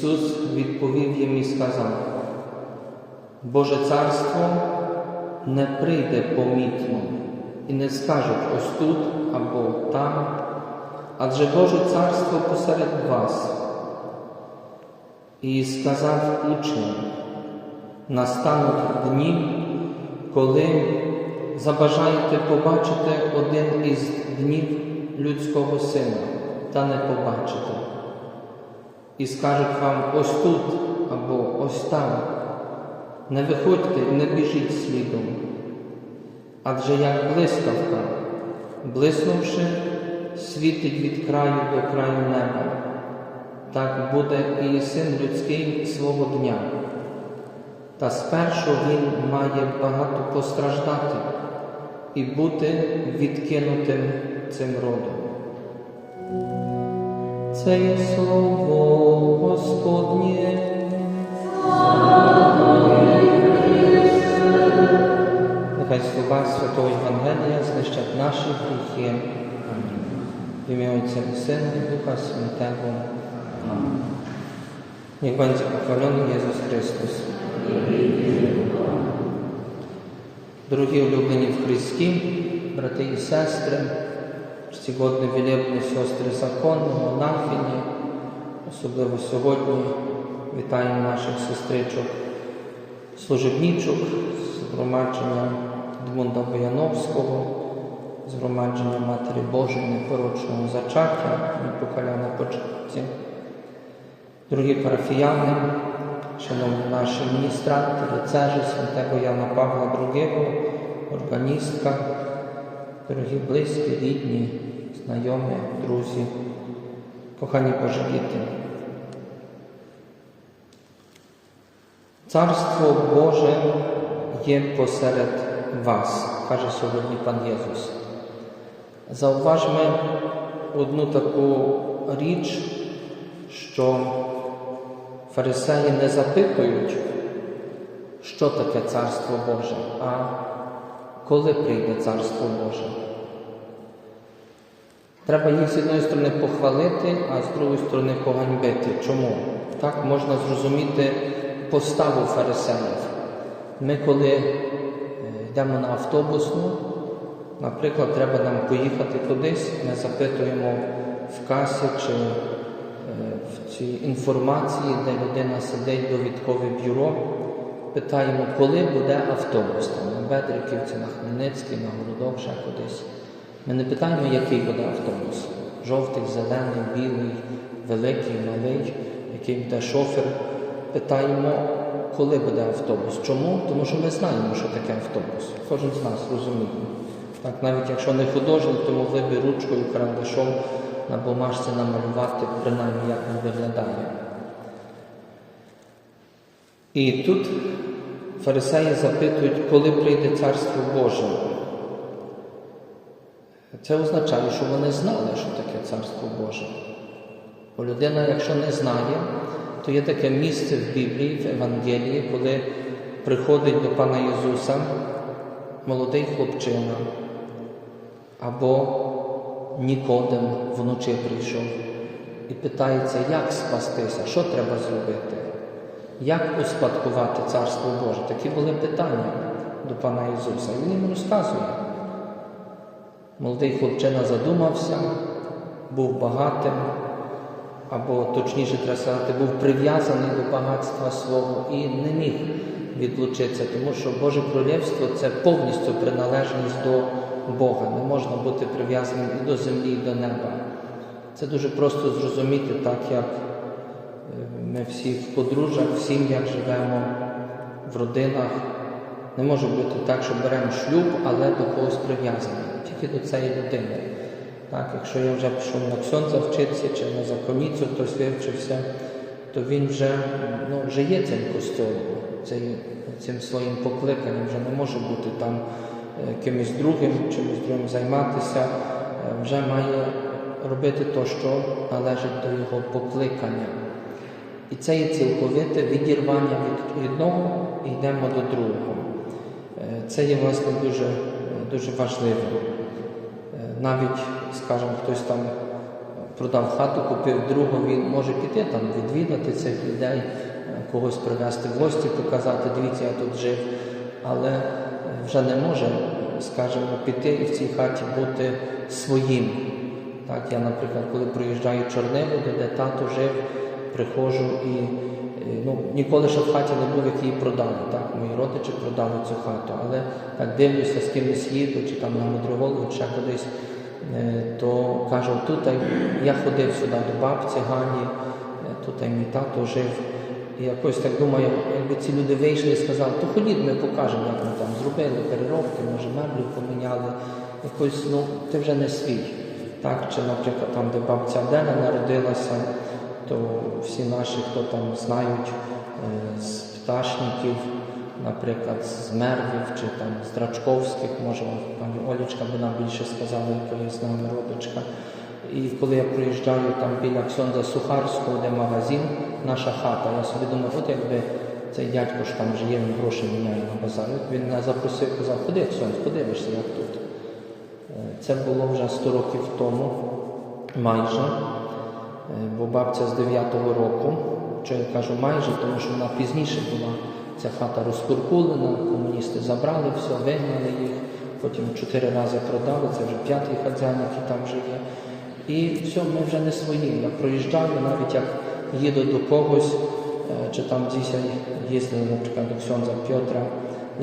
Ісус відповів їм і сказав, Боже Царство не прийде помітно і не скажуть ось тут або там, адже Боже Царство посеред вас. І сказав учням, настануть дні, коли забажаєте побачити один із днів людського сина, та не побачите. І скажуть вам ось тут або ось там. Не виходьте не біжіть слідом. Адже як блискавка, блиснувши, світить від краю до краю неба, так буде і син людський свого дня. Та спершу він має багато постраждати і бути відкинутим цим родом. Це є слово Господнє. Нехай слова Святого Євангелія знищать наші гріхи. В ім'я Отця і Сина і Духа Святого. Niech będzie pochwalony Jezus Chrystus. Дорогі улюблені в Христі, брати і сестри, сьогодні велебні сестри закону, монахині, особливо сьогодні вітаємо наших сестричок, служебничок з громадження Дмунда Бояновського, з громадження Матері Божої непорочного зачаття, непокаля на початті. Дорогі парафіяни, шановні наші міністранти, лицежі святого Яна Павла II, органістка, дорогі близькі, рідні, знайомі, друзі, кохані Божі діти. Царство Боже є посеред вас, каже сьогодні пан Єсус. Зауважмо одну таку річ, що фарисеї не запитують, що таке Царство Боже, а коли прийде Царство Боже. Треба їх з одної сторони похвалити, а з другої сторони поганьбити. Чому? Так можна зрозуміти поставу фарисеїв. Ми, коли е, йдемо на автобусну, наприклад, треба нам поїхати кудись, ми запитуємо в касі чи е, в цій інформації, де людина сидить довідкове бюро, питаємо, коли буде автобус там, на Бедриківці, на Хмельницький, на Городок, ще кудись. Ми не питаємо, який буде автобус. Жовтий, зелений, білий, великий, малий, який буде шофер. Питаємо, коли буде автобус. Чому? Тому що ми знаємо, що таке автобус. Кожен з нас розуміє. Так, навіть якщо не художник, то могли б ручкою, карандашом на бумажці намалювати, принаймні, як він виглядає. І тут фарисеї запитують, коли прийде Царство Боже. Це означає, що вони знали, що таке Царство Боже. Бо людина, якщо не знає, то є таке місце в Біблії, в Евангелії, коли приходить до Пана Ісуса молодий хлопчина або Нікодем вночі прийшов і питається, як спастися, що треба зробити, як успадкувати Царство Боже. Такі були питання до Пана Ісуса. І він їм розказує. Молодий хлопчина задумався, був багатим, або точніше треба сказати, був прив'язаний до багатства свого і не міг відлучитися, тому що Боже Королівство це повністю приналежність до Бога. Не можна бути прив'язаним і до землі, і до неба. Це дуже просто зрозуміти, так як ми всі в подружжях, в сім'ях живемо, в родинах. Не може бути так, що беремо шлюб, але до когось прив'язані, тільки до цієї людини. Так, Якщо я вже пішов на ксьонза вчитися чи на законіцю хтось вивчився, то він вже ну, є цим костьолом, цим своїм покликанням, вже не може бути там кимось другим, чимось другим займатися, вже має робити то, що належить до його покликання. І це є цілковите відірвання від одного і йдемо до другого. Це є власне дуже, дуже важливо. Е, Навіть, скажімо, хтось там продав хату, купив другу, він може піти там відвідати цих людей, е, когось привезти в гості, показати, дивіться, я тут жив, але вже не може, скажімо, піти і в цій хаті бути своїм. Так, я, наприклад, коли проїжджаю Чорниву, де тато жив, приходжу і ну, ніколи ще в хаті не був, як її продали. Так? Мої родичі продали цю хату, але так дивлюся, з кимось їду, чи там на Мудроголову, чи кудись, е, то кажу, тут я ходив сюди до бабці Гані, е, тут мій тато жив. І якось так думаю, якби ці люди вийшли і сказали, то ходіть, ми покажемо, як ми там зробили переробки, може меблю поміняли. Якось, ну, ти вже не свій. Так, чи, наприклад, там, де бабця Деля народилася, то всі наші, хто там знають е, з пташників, наприклад, з Мервів чи там з Драчковських, може пані Олічка би нам більше сказала, яка є з нами родичка. І коли я проїжджаю там біля Ксьонза Сухарського, де магазин, наша хата, я собі думаю, от якби цей дядько ж там жиє, він гроші міняє на базар. Він мене запросив, казав, ходи, Ксьонз, подивишся, як тут. Е, Це було вже 100 років тому, майже, бо бабця з 9-го року, що я кажу майже, тому що вона пізніше була, ця хата розкуркулена, комуністи забрали все, вигнали їх, потім чотири рази продали, це вже п'ятий хазяїн, який там живе. І все, ми вже не свої. Я проїжджаю, навіть як їду до когось, е, чи там десь їздили, наприклад, до Ксьонза Пьотра,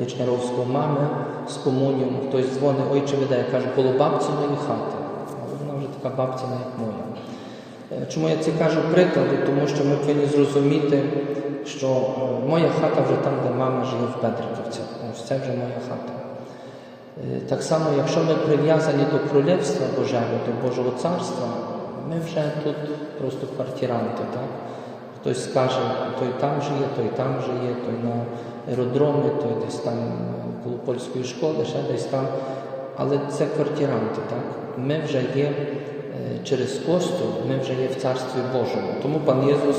Лічняровського мами з комуніум, хтось дзвонить, ой, чи веде, я кажу, коло бабциної хати. Але вона вже така бабцина, як моя. Е, Чому я це кажу приклади? Тому що ми повинні зрозуміти, що е, моя хата вже там, де мама живе в Петриківцях. Ось це вже моя хата. Е, Так само, якщо ми прив'язані до Королівства Божого, до Божого Царства, ми вже тут просто квартиранти. Так? Хтось скаже, той там жиє, той там жиє, той на аеродромі, той десь там е, коло польської школи, ще десь там. Але це квартиранти. Так? Ми вже є е, через косту, ми вже є в Царстві Божому. Тому пан Єсус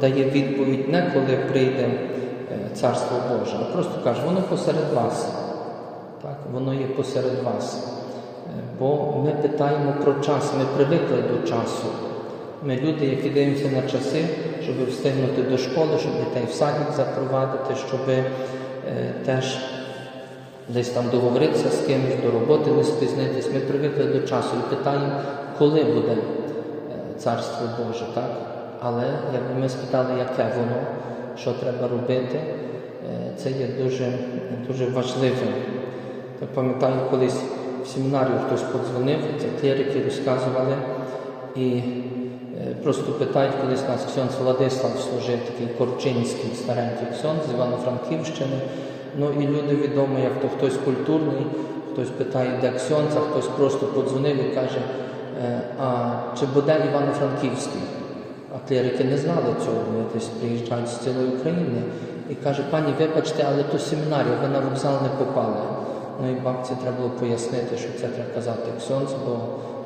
дає відповідь не коли прийде е, Царство Боже, а просто каже, воно посеред вас. Так, воно є посеред вас. Е, Бо ми питаємо про час, ми привикли до часу. Ми люди, які дивимося на часи, щоб встигнути до школи, щоб дітей в садик запровадити, щоб е, теж десь там договоритися з кимось, до роботи не спізнитись. Ми привикли до часу і питаємо, коли буде е, Царство Боже. так? Але якби ми спитали, яке воно, що треба робити, е, це є дуже, дуже важливим. Я пам'ятаю, колись в семінарію хтось подзвонив, це клірики розказували і е, просто питають, колись нас Ксьонц Владислав служив, такий Корчинський, старенький Ксьонц з Івано-Франківщини. Ну і люди відомі, як то хтось культурний, хтось питає, де Ксьонц, а хтось просто подзвонив і каже, е, а чи буде Івано-Франківський? А клірики не знали цього, вони десь приїжджають з цілої України. І каже, пані, вибачте, але то семінарія, ви на вокзал не попали. Ну і бабці треба було пояснити, що це треба казати Ксьонц, бо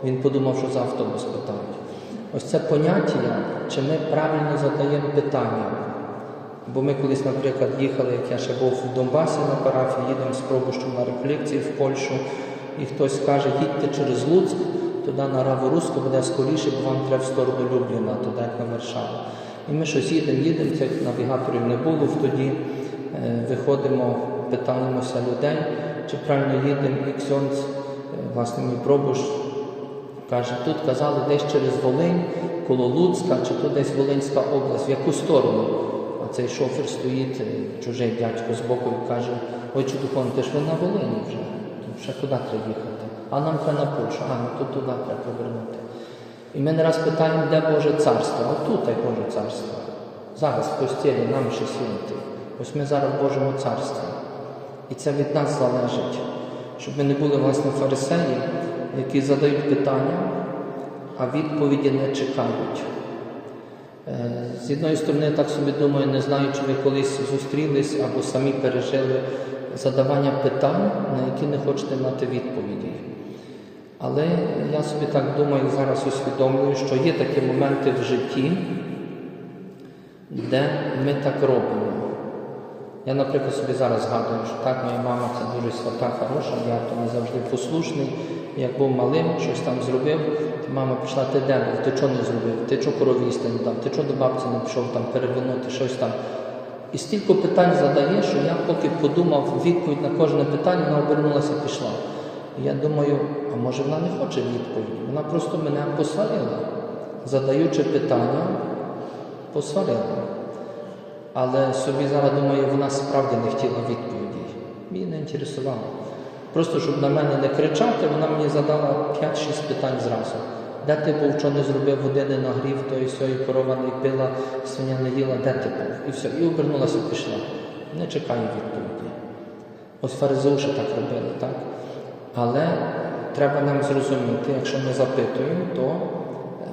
він подумав, що за автобус питають. Ось це поняття, чи ми правильно задаємо питання. Бо ми колись, наприклад, їхали, як я ще був в Донбасі на парафії, їдемо з Пробущем на рефлексії в Польщу, і хтось каже, їдьте через Луцьк, туди на Раворуску буде скоріше, бо вам треба в сторону Любліна, туди як на Варшаву. І ми щось їдемо, їдемо, цих навігаторів не було тоді. Е, Виходимо, питаємося людей, чи правильно їдемо, і Ксьонц, е, власне, мій пробуш, каже, тут казали десь через Волинь, коло Луцька, чи тут десь Волинська область, в яку сторону. А цей шофер стоїть, е, чужий дядько з боку і каже, ой, чудохон, ти ж ви на Волині вже, ще куди треба їхати? А нам треба на Польщу, а ну тут туди треба повернути. І ми не раз питаємо, де Боже царство, а тут Боже царство. Зараз в постілі нам ще святий. Ось ми зараз в Божому царстві. І це від нас залежить, щоб ми не були власне фарисеї, які задають питання, а відповіді не чекають. Е, З одної сторони, так собі думаю, не знаю, чи ви колись зустрілись або самі пережили задавання питань, на які не хочете мати відповіді. Але я собі так думаю, зараз усвідомлюю, що є такі моменти в житті, де ми так робимо. Я, наприклад, собі зараз згадую, що так, моя мама це дуже свята, хороша, я то не завжди послушний. Як був малим, щось там зробив, то мама пішла, ти де був, ти чого не зробив, ти чого корові не дав, ти чого до бабці не пішов там перевинути, щось там. І стільки питань задає, що я поки подумав відповідь на кожне питання, вона обернулася і пішла. І я думаю, а може вона не хоче відповіді? Вона просто мене посварила. Задаючи питання, посварила. Але собі зараз думаю, вона справді не хотіла відповіді. Мені не інтересувало. Просто щоб на мене не кричати, вона мені задала 5-6 питань зразу. Де ти був, що не зробив, води не нагрів, тої сьої корова не пила, свиня не їла, де ти був? І все. І обернулася і пішла. Не чекаю відповіді. Ось фаризеуші так робили, так? Але треба нам зрозуміти, якщо ми запитуємо, то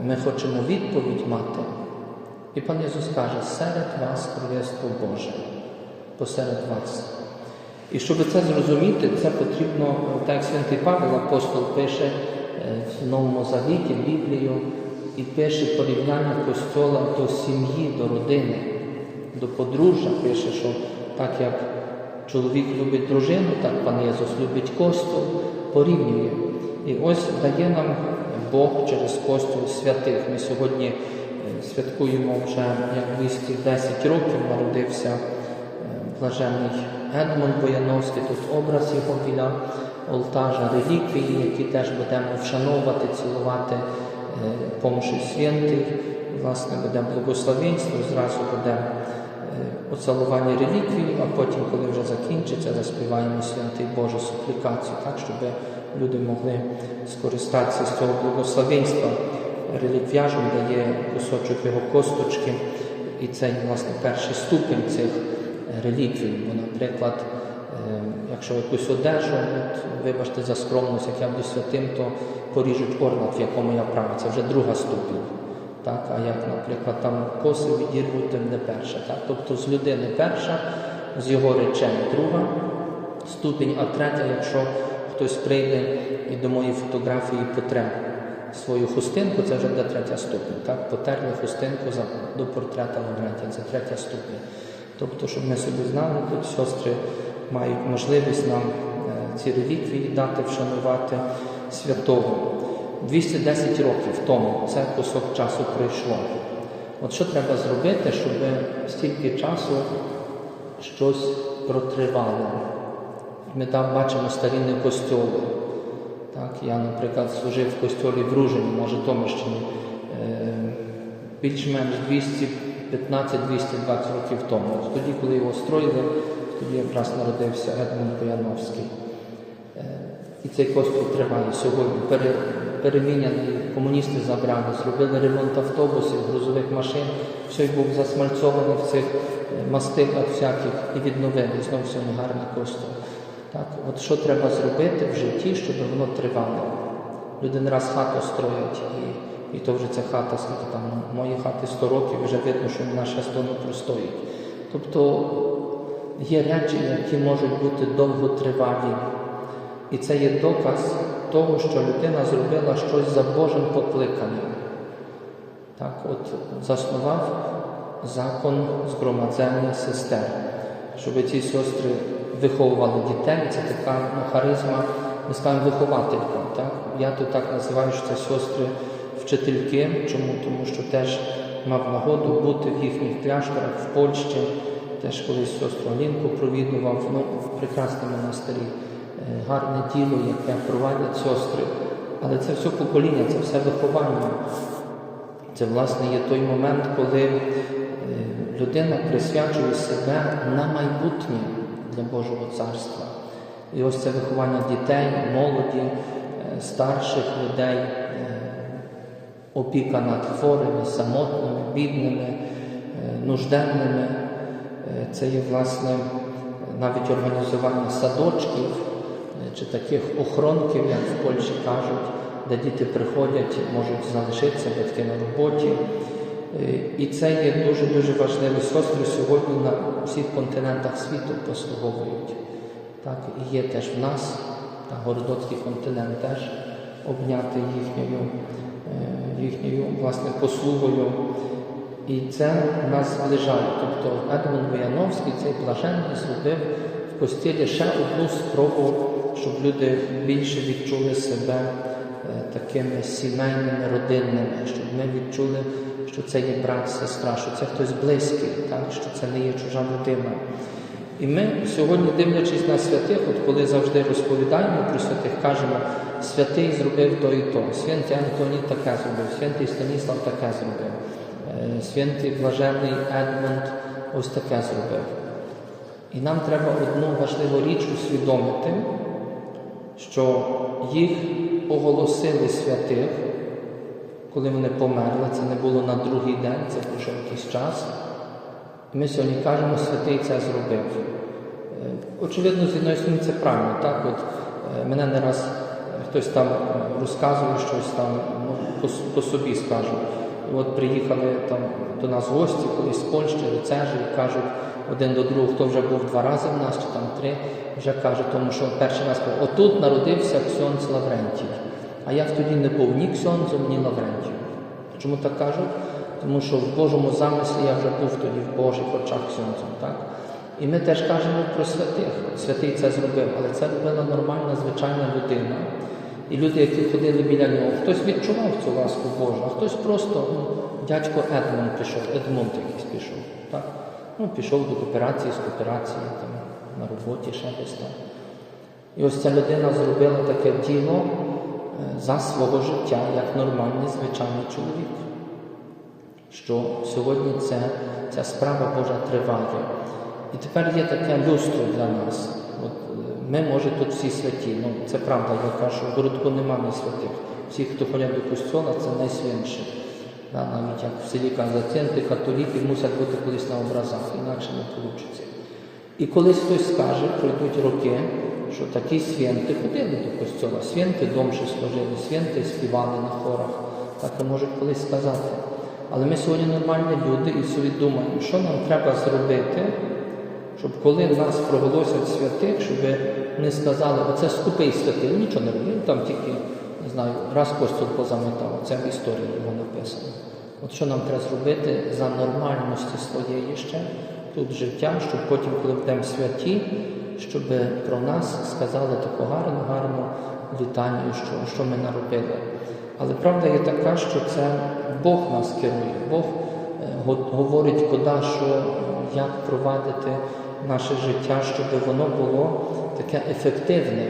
ми хочемо відповідь мати. І пан Ісус каже, серед вас Королівство Боже, посеред вас. І щоб це зрозуміти, це потрібно, так як святий Павел апостол пише е, в Новому Завіті, Біблію, і пише порівняння костьола до сім'ї, до родини, до подружжя. Пише, що так як чоловік любить дружину, так пан Єсус любить костюл, порівнює. І ось дає нам Бог через костюл святих. Ми сьогодні е, святкуємо вже як близькі 10 років народився е, блажений Едмунд Бояновський, тут образ його біля олтажа, реліквії, які теж будемо вшановувати, цілувати е, помші святих. Власне, буде благословенство, зразу буде е, оцелування реліквії, а потім, коли вже закінчиться, заспіваємо святий Божу суплікацію, так, щоб люди могли скористатися з цього благословенства. Реліквіажм дає кусочок його косточки, і це власне перший ступень цих реліквій. Бо, наприклад, е, якщо якусь одежу, от, вибачте за скромність, як я буду святим, то поріжуть орнат, в якому я правий. Це вже друга ступінь. Так? А як, наприклад, там коси відірвуть, то не перша. Так? Тобто з людини перша, з його речей друга ступінь, а третя, якщо хтось прийде і до моєї фотографії потре свою хустинку, це вже буде третя ступінь. Так? Потерли хустинку до портрета Лаврентія, це третя ступінь. Тобто, щоб ми собі знали, тут сестри мають можливість нам е, ці реліквії дати, вшанувати святого. 210 років тому це кусок часу пройшло. От що треба зробити, щоб стільки часу щось протривало? Ми там бачимо старінні костьоли. Так, Я, наприклад, служив в костьолі в Ружені, може Томищині. Е, більш-менш 200 15-220 років тому. Тоді, коли його строїли, тоді якраз народився Едмунд Бояновський. Е, і цей костюм триває сьогодні. Переміняний, комуністи забрали, зробили ремонт автобусів, грузових машин, все був засмальцований в цих е, мастиках всяких і відновили. Знову все гарний костюм. Так, от що треба зробити в житті, щоб воно тривало. Люди не раз хату строять і і то вже ця хата, скільки там, мої хати 100 років, вже видно, що вона ще 100 не простоїть. Тобто є речі, які можуть бути довготривалі. І це є доказ того, що людина зробила щось за Божим покликанням. Так, от заснував закон згромадзення сестер, щоб ці сестри виховували дітей. Це така ну, харизма, ми скажемо, вихователька. Так? Я тут так називаю, що це сестри вчительки. Чому? Тому що теж мав нагоду бути в їхніх кляшторах в Польщі. Теж колись сестру Алінку провідував, ну, прекрасні монастирі, е, гарне діло, яке проводять сестри. Але це все покоління, це все виховання. Це, власне, є той момент, коли е, людина присвячує себе на майбутнє для Божого царства. І ось це виховання дітей, молоді, е, старших людей, опіка над хворими, самотними, бідними, е, нужденними. Е, Це є, власне, навіть організування садочків е, чи таких охоронків, як в Польщі кажуть, де діти приходять, можуть залишитися батьки на роботі. І це є дуже-дуже важливі сестри сьогодні на всіх континентах світу послуговують. Так, і є теж в нас, та Городоцький континент теж обняти їхньою, їхньою власне послугою. І це нас зближає. Тобто Едмон Вояновський, цей блаженний, зробив в постілі ще одну спробу, щоб люди більше відчули себе е, такими сімейними, родинними, щоб ми відчули, що це є брат, сестра, що це хтось близький, так? що це не є чужа людина. І ми сьогодні, дивлячись на святих, от коли завжди розповідаємо про святих, кажемо, святий зробив то і то, святий Антоній таке зробив, святий Станіслав таке зробив, е, святий блажений Едмунд ось таке зробив. І нам треба одну важливу річ усвідомити, що їх оголосили святих, коли вони померли, це не було на другий день, це пройшов якийсь час. Ми сьогодні кажемо, святий це зробив. Очевидно, з одної сторони це правильно. Так? От, мене не раз хтось там розказував щось там, ну, по, по собі скажу. От приїхали там до нас гості, колись з Польщі, рецежі, і кажуть один до другого, хто вже був два рази в нас, чи там три, вже каже, тому що перший раз сказав, отут народився Ксьонц Лаврентій. А я тоді не був ні Ксьонзом, ні Лаврентієм. Чому так кажуть? Тому що в Божому замислі я вже був тоді в Божих очах Ксьонзом. Так? І ми теж кажемо про святих. Святий це зробив, але це робила нормальна, звичайна людина. І люди, які ходили біля нього, хтось відчував цю ласку Божу, а хтось просто, ну, дядько Едмон пішов, Едмунд якийсь пішов. Так? Ну, пішов до кооперації, з кооперації, там, на роботі ще десь там. І ось ця людина зробила таке діло е, за свого життя, як нормальний, звичайний чоловік. Що сьогодні це, ця справа Божа триває. І тепер є таке люстро для нас. От, е, ми, може, тут всі святі. Ну, це правда, я кажу, в городку нема святих. Всі, хто ходять до костьола, це найсвятіші. Да, навіть як в селі Казаценти, католіки мусять бути колись на образах, інакше не вийде. І колись хтось скаже, пройдуть роки, що такі святи ходили до костьола, святи домші служили, святи співали на хорах. Так і можуть колись сказати. Але ми сьогодні нормальні люди і собі думаємо, що нам треба зробити, щоб коли нас проголосять святих, щоб не сказали, оце скупий святий, нічого не робив, там тільки, не знаю, раз костюм позаметав, це в історії його написано. От що нам треба зробити за нормальності своєї ще тут життя, щоб потім, коли будемо святі, щоб про нас сказали таку гарну, гарну літанію, що, що ми наробили. Але правда є така, що це Бог нас керує, Бог е, говорить, куди, що, як провадити наше життя, щоб воно було таке ефективне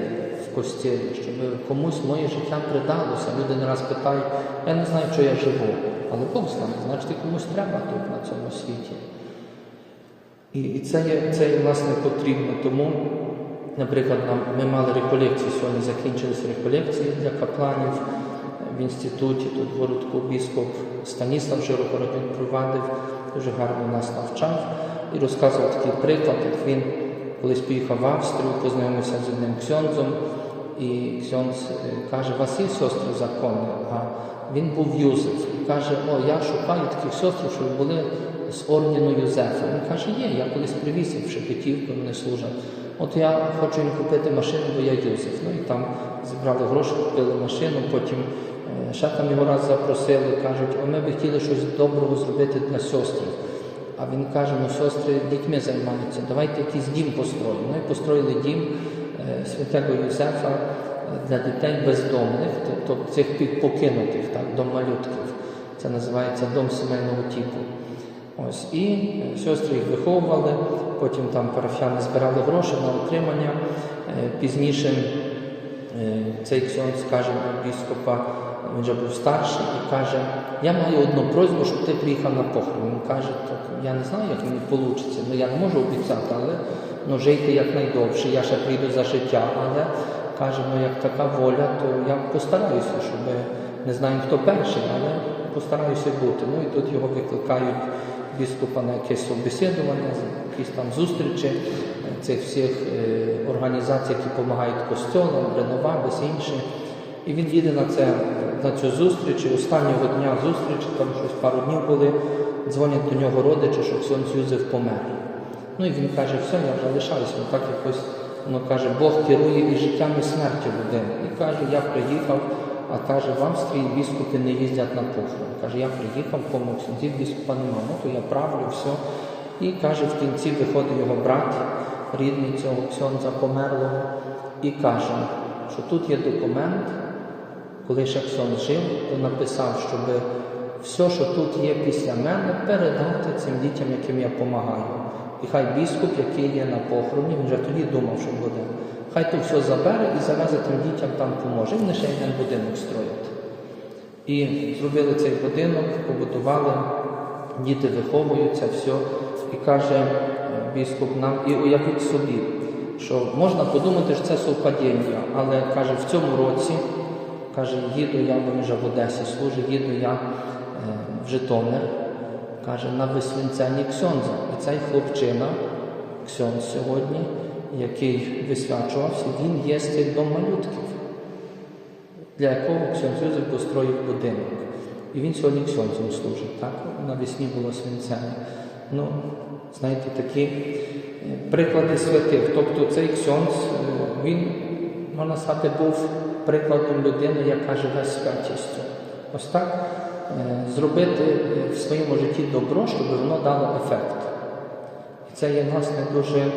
в костілі, щоб комусь моє життя придалося. Люди не раз питають, я не знаю, що я живу, але Бог знає, значить комусь треба тут на цьому світі. І, і це є, це є власне потрібно. Тому, наприклад, нам, ми мали реколекції, сьогодні закінчилися реколекції для капланів в інституті, тут в городку біскоп Станіслав Жирогородин провадив, дуже гарно нас навчав і розказував такий приклад, як він колись поїхав в Австрію, познайомився з одним ксьонзом, і ксьонз каже, у вас є сестри законні? Ага. Він був Юзеф і каже, о, я шукаю таких сестр, щоб були з ордену Юзефа. Він каже, є, я колись привіз їх в Шепетівку, вони служать. От я хочу їм купити машину, бо я Юзеф. Ну і там зібрали гроші, купили машину, потім е, ще там його раз запросили, кажуть, а ми би хотіли щось доброго зробити для сестри. А він каже, ну сестри дітьми займаються, давайте якийсь дім построїмо. Ну і построїли дім е, святого Юзефа е, для дітей бездомних, тобто цих покинутих, так, дом малютків. Це називається дом сімейного типу. Ось, і е, сестри їх виховували, потім там парафіяни збирали гроші на утримання. Е, Пізніше е, цей ксьонз каже до біскопа, він вже був старший, і каже, я маю одну просьбу, щоб ти приїхав на похорон. Він каже, так, я не знаю, як мені вийде, ну я не можу обіцяти, але ну, жийте якнайдовше, я ще прийду за життя, але каже, ну як така воля, то я постараюся, щоб не знаємо, хто перший, але постараюся бути. Ну і тут його викликають біскупа на якесь собеседування, якісь там зустрічі е, цих всіх е, організацій, які допомагають костьолам, Реновабис і інші. І він їде на, це, на цю зустріч, останнього дня зустрічі, там щось пару днів були, дзвонять до нього родичі, що Ксьонз Юзеф помер. Ну і він каже, все, я вже лишаюся, ну так якось, воно каже, Бог керує і життям, і смертю людини. І каже, я приїхав, а каже, в Австрії біскупи не їздять на похорон. Каже, я приїхав, помог ксензів, біскупа немає. Ну то я правлю, все. І каже, в кінці виходить його брат, рідний цього ксьонза померлого, і каже, що тут є документ, коли ще ксьон жив, то написав, щоб все, що тут є після мене, передати цим дітям, яким я допомагаю. І хай біскуп, який є на похороні, він вже тоді думав, що буде. Хай то все забере і завезе тим дітям там поможе. Вони ще один будинок строять. І зробили цей будинок, побудували, діти виховуються, все. І каже біскуп нам, і уявіть собі, що можна подумати, що це совпадіння, але каже, в цьому році, каже, їду я, бо вже в Одесі служить, їду я е, в Житомир, каже, на висвінценні Ксьонза. І цей хлопчина, Ксьонз сьогодні, який висвячувався, він є з цих дом малютків для якого Ксьонз Юзеф построїв будинок. І він сьогодні ксьонзом служить. Так? Навесні було свинцяне. Ну, знаєте, такі е, приклади святих. Тобто цей ксьонз, е, він, можна сказати, був прикладом людини, яка живе святістю. Ось так е, зробити в своєму житті добро, щоб воно дало ефект. Це є, власне, дуже е,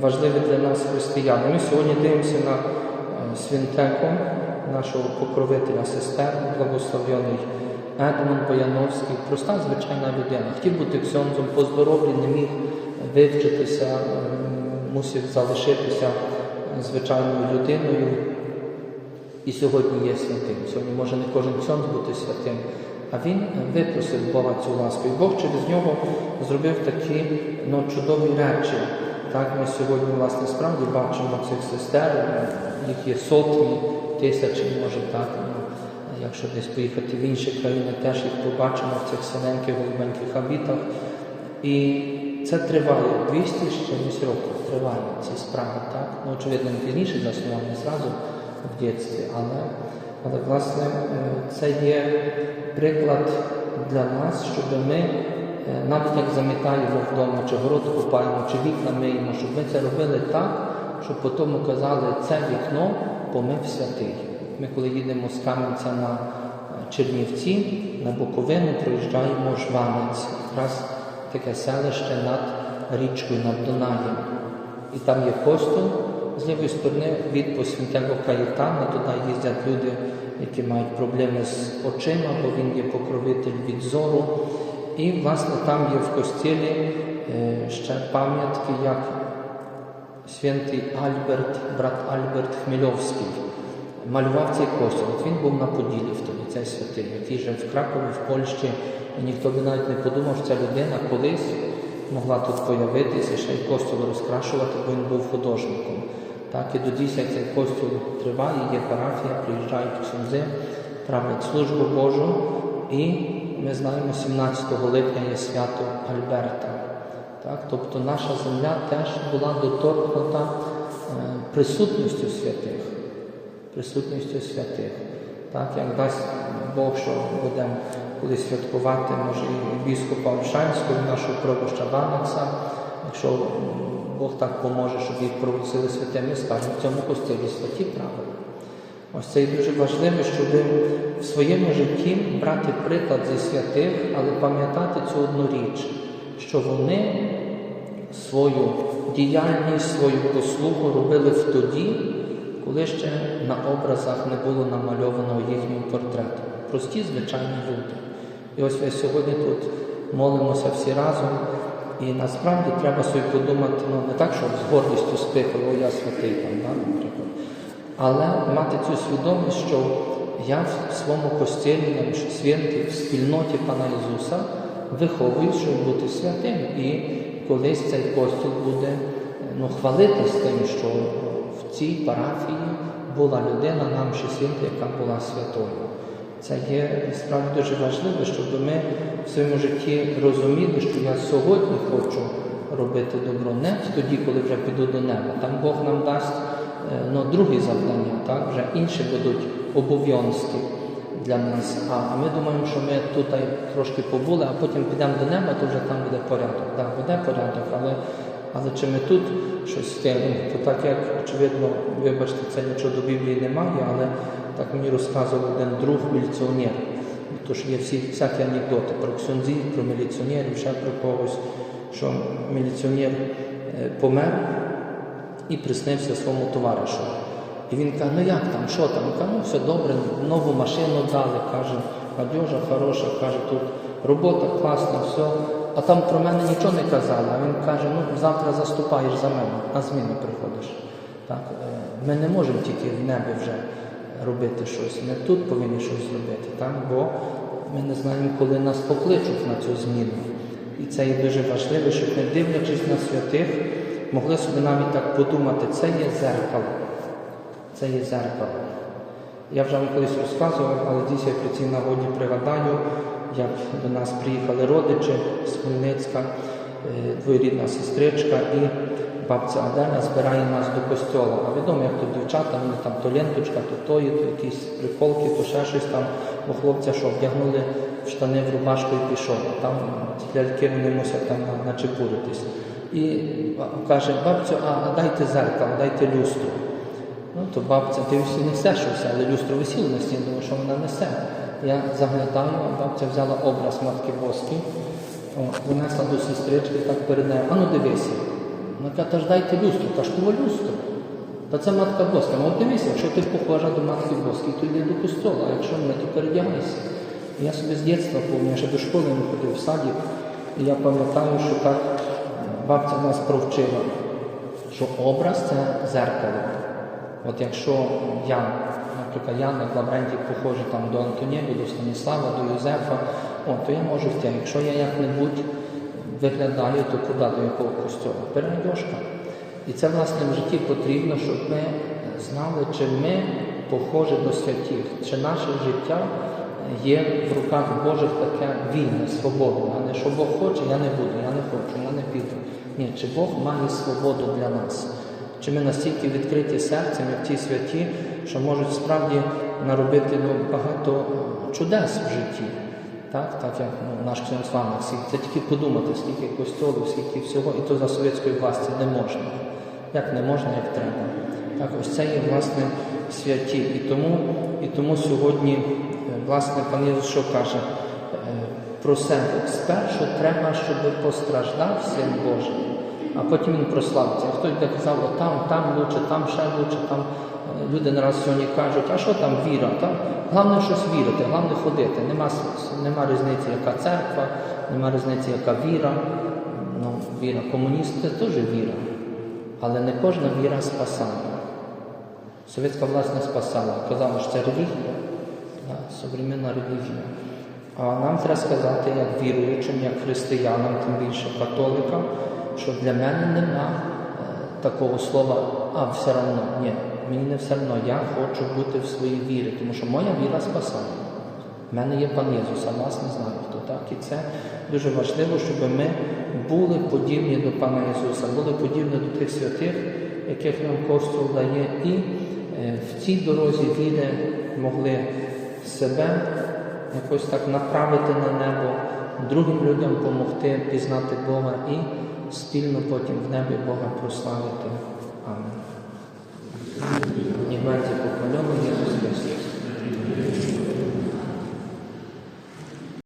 важливе для нас християн. Ми сьогодні дивимося на е, свінтеку нашого покровителя сестер, благословений Едмон Бояновський, проста звичайна людина. Хотів бути ксьонзом по здоров'ю, не міг вивчитися, е, мусив залишитися звичайною людиною. І сьогодні є святим. Сьогодні може не кожен ксьонз бути святим. А він випросив Бога цю ласку. І Бог через нього зробив такі ну, чудові речі. Так ми сьогодні, власне, справді бачимо цих сестер, їх є сотні, тисячі, може так. Ну, якщо десь поїхати в інші країни, теж їх побачимо в цих синеньких голубеньких habitах. І це триває 200 з чимось років, триває ці справи. Так? Ну, очевидно, пізніше засновані зразу в дитинстві, але, але власне е, це є приклад для нас, щоб ми, е, навіть як замітаємо вдома, чи город купаємо, чи вікна миємо, щоб ми це робили так, щоб потім казали, це вікно помив святий. Ми, коли їдемо з Кам'янця на е, Чернівці, на Буковину, проїжджаємо Жванець, якраз таке селище над річкою, над Дунаєм. І там є костюм з лівої сторони від посвятого Каїтана. Туди їздять люди, які мають проблеми з очима, бо він є покровитель від зору. І, власне, там є в костілі е, ще пам'ятки, як святий Альберт, брат Альберт Хмельовський. Малював цей костюм. От він був на Поділі в тоді, цей святий, який жив в Кракові, в Польщі. І ніхто би навіть не подумав, що ця людина колись могла тут появитися, ще й костюм розкрашувати, бо він був художником. Так, і до дійсно цей костюм триває, є парафія, приїжджають ксюнзи, правлять службу Божу. І ми знаємо, 17 липня є свято Альберта. Так, тобто наша земля теж була доторкнута е, присутністю святих. Присутністю святих. Так, як дасть Бог, що будемо колись святкувати, може, і біскупа Ольшанського, нашого пробуща Ванекса, якщо Бог так поможе, щоб їх проголосили святими, скажемо в цьому костилі святі правила. Ось це і дуже важливо, щоб в своєму житті брати приклад зі святих, але пам'ятати цю одну річ, що вони свою діяльність, свою послугу робили в тоді, коли ще на образах не було намальованого їхнього портрету. Прості, звичайні люди. І ось ми сьогодні тут молимося всі разом. І насправді треба собі подумати, ну не так, щоб з гордістю спихали, о, я святий там, да, наприклад. Але мати цю свідомість, що я в своєму костілі, святі, в спільноті Пана Ісуса виховую, щоб бути святим. І колись цей костіл буде ну, хвалитись тим, що в цій парафії була людина, нам ще свята, яка була святою. Це є справді дуже важливо, щоб ми в своєму житті розуміли, що я сьогодні хочу робити добро, не тоді, коли вже піду до неба. Там Бог нам дасть ну, другі завдання, так? вже інші будуть обов'язки для нас. А ми думаємо, що ми тут трошки побули, а потім підемо до неба, то вже там буде порядок. Так, буде порядок, але Але чи ми тут щось встигнемо, то так як, очевидно, вибачте, це нічого до Біблії немає, але так мені розказував один друг міліціонер. Тож є всі всякі анекдоти про ксюнзів, про міліціонерів, ще про когось, що міліціонер е, помер і приснився своєму товаришу. І він каже, ну як там, що там? Каже, ну все добре, нову машину дали, каже, одежа хороша, каже, тут робота класна, все. А там про мене нічого не казали. А він каже, ну завтра заступаєш за мене, на зміну приходиш. Так? е, Ми не можемо тільки в небі вже робити щось. Ми тут повинні щось зробити, так? бо ми не знаємо, коли нас покличуть на цю зміну. І це є дуже важливо, щоб не дивлячись на святих, могли собі навіть так подумати, це є зеркало. Це є зеркало. Я вже вам колись розказував, але дійсно я при цій нагоді пригадаю, як до нас приїхали родичі з Хмельницька, е, двоюрідна сестричка і бабця Аделя збирає нас до костьола. А відомо, як тут дівчата, вони там то ленточка, то тої, то якісь приколки, то ще щось там. У хлопця, що вдягнули в штани в рубашку і пішов. А там ті ляльки вони мусять там на- начепуритись. І каже, бабцю, а дайте зеркало, дайте люстру. Ну, то бабця, ти всі несе щось, але люстру висіло на стіні, думаю, що вона несе. Я заглядаю, бабця взяла образ Матки Боски, винесла до сестрички так перед нею, ну дивися. Вона каже, ж дайте люстру, та ж кого люстру. Та це матка Боска. Ну дивися, якщо ти похожа до матки Боски, то йди до костьола, а якщо не, то передягайся. Я собі з дитинства я ще до школи не ходив в садик, і я пам'ятаю, що так бабця нас провчила, що образ це зеркало. От якщо я, наприклад, я на Лаврентій похожий там до Антонієві, до Станіслава, до Юзефа, о, то я можу втягти. Якщо я як-небудь виглядаю, то куди до якого костюму? Передяжка. І це власне в житті потрібно, щоб ми знали, чи ми похожі до святих, чи наше життя є в руках Божих таке вільне, свободне, а не що Бог хоче, я не буду, я не хочу, я не піду. Ні, чи Бог має свободу для нас? Чи ми настільки відкриті серцем, як ті святі, що можуть справді наробити ну, багато чудес в житті? Так, так як ну, наш Свянославник, це тільки подумати, скільки костьолів, скільки всього, і то за совєтської власті не можна. Як не можна, як треба. Так, ось це є власне святі. І тому, і тому сьогодні, е, власне, пан Єсус що каже е, про себе. Спершу треба, щоб постраждав син Божий, а потім він прославиться. Хтось би казав, о, там, там лучше, там ще лучше, там е, люди не раз сьогодні кажуть, а що там віра? Там головне щось вірити, головне ходити. Нема, нема різниці, яка церква, нема різниці, яка віра. Ну, віра комуністи це теж віра. Але не кожна віра спасала. Совєтська власть спасала. Казала, що це релігія, да, современна релігія. А нам треба сказати, як віруючим, як християнам, тим більше католикам, що для мене нема е, такого слова, а все одно. Ні, мені не все одно. Я хочу бути в своїй вірі, тому що моя віра спасає. У мене є пан Єсус, а вас не знаю хто так. І це дуже важливо, щоб ми були подібні до Пана Ісуса, були подібні до тих святих, яких нам Костюл дає, і е, в цій дорозі віри могли себе якось так направити на небо, другим людям допомогти пізнати Бога і спільно потім в небі Бога прославити. Амінь. І